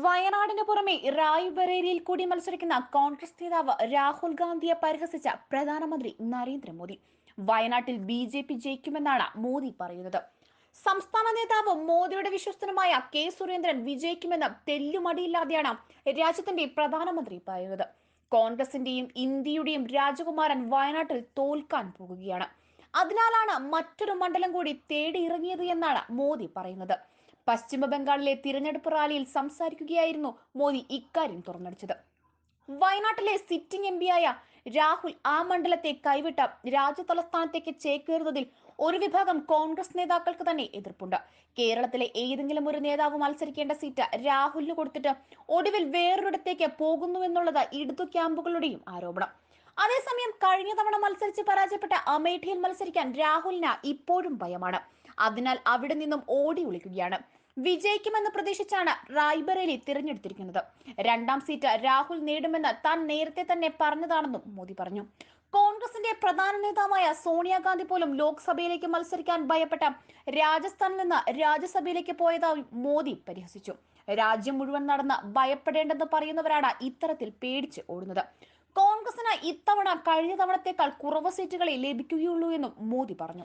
വയനാടിന് പുറമെ റായ്ബറേലിയിൽ കൂടി മത്സരിക്കുന്ന കോൺഗ്രസ് നേതാവ് രാഹുൽ ഗാന്ധിയെ പരിഹസിച്ച പ്രധാനമന്ത്രി നരേന്ദ്രമോദി. വയനാട്ടിൽ ബി ജെ പി ജയിക്കുമെന്നാണ് മോദി പറയുന്നത്. സംസ്ഥാന നേതാവ് മോദിയുടെ വിശ്വസ്തനുമായ കെ സുരേന്ദ്രൻ വിജയിക്കുമെന്ന് തെല്ലുമടിയില്ലാതെയാണ് രാജ്യത്തിന്റെ പ്രധാനമന്ത്രി പറയുന്നത്. കോൺഗ്രസിന്റെയും ഇന്ത്യയുടെയും രാജകുമാരൻ വയനാട്ടിൽ തോൽക്കാൻ പോകുകയാണ്. അതിനാലാണ് മറ്റൊരു മണ്ഡലം കൂടി തേടിയിറങ്ങിയത് എന്നാണ് മോദി പറയുന്നത്. പശ്ചിമ ബംഗാളിലെ തിരഞ്ഞെടുപ്പ് റാലിയിൽ സംസാരിക്കുകയായിരുന്നു മോദി ഇക്കാര്യം തുറന്നടിച്ചത്. വയനാട്ടിലെ സിറ്റിംഗ് എം പിയായ രാഹുൽ ആ മണ്ഡലത്തെ കൈവിട്ട രാജ്യതലസ്ഥാനത്തേക്ക് ചേക്കേറുന്നതിൽ ഒരു വിഭാഗം കോൺഗ്രസ് നേതാക്കൾക്ക് തന്നെ എതിർപ്പുണ്ട്. കേരളത്തിലെ ഏതെങ്കിലും ഒരു നേതാവ് മത്സരിക്കേണ്ട സീറ്റ് രാഹുലിന് കൊടുത്തിട്ട് ഒടുവിൽ വേറൊരിടത്തേക്ക് പോകുന്നുവെന്നുള്ളത് ഇടതു ക്യാമ്പുകളുടെയും ആരോപണം. അതേസമയം കഴിഞ്ഞ തവണ മത്സരിച്ച് പരാജയപ്പെട്ട അമേഠിയിൽ മത്സരിക്കാൻ രാഹുലിന് ഇപ്പോഴും ഭയമാണ്. അതിനാൽ അവിടെ നിന്നും ഓടി ഒളിക്കുകയാണ് വിജയിക്കുമെന്ന് പ്രതീക്ഷിച്ചാണ് റായ്ബറേലി തിരഞ്ഞെടുത്തിരിക്കുന്നത്. രണ്ടാം സീറ്റ് രാഹുൽ നേടുമെന്ന് താൻ നേരത്തെ തന്നെ പറഞ്ഞതാണെന്നും മോദി പറഞ്ഞു. കോൺഗ്രസിന്റെ പ്രധാന നേതാവായ സോണിയാഗാന്ധി പോലും ലോക്സഭയിലേക്ക് മത്സരിക്കാൻ ഭയപ്പെട്ട രാജസ്ഥാനിൽ നിന്ന് രാജ്യസഭയിലേക്ക് പോയതായി മോദി പരിഹസിച്ചു. രാജ്യം മുഴുവൻ നടന്ന് ഭയപ്പെടേണ്ടെന്ന് പറയുന്നവരാണ് ഇത്തരത്തിൽ പേടിച്ച് ഓടുന്നത്. കോൺഗ്രസിന് ഇത്തവണ കഴിഞ്ഞ തവണത്തേക്കാൾ കുറവ് സീറ്റുകളെ ലഭിക്കുകയുള്ളൂ എന്നും മോദി പറഞ്ഞു.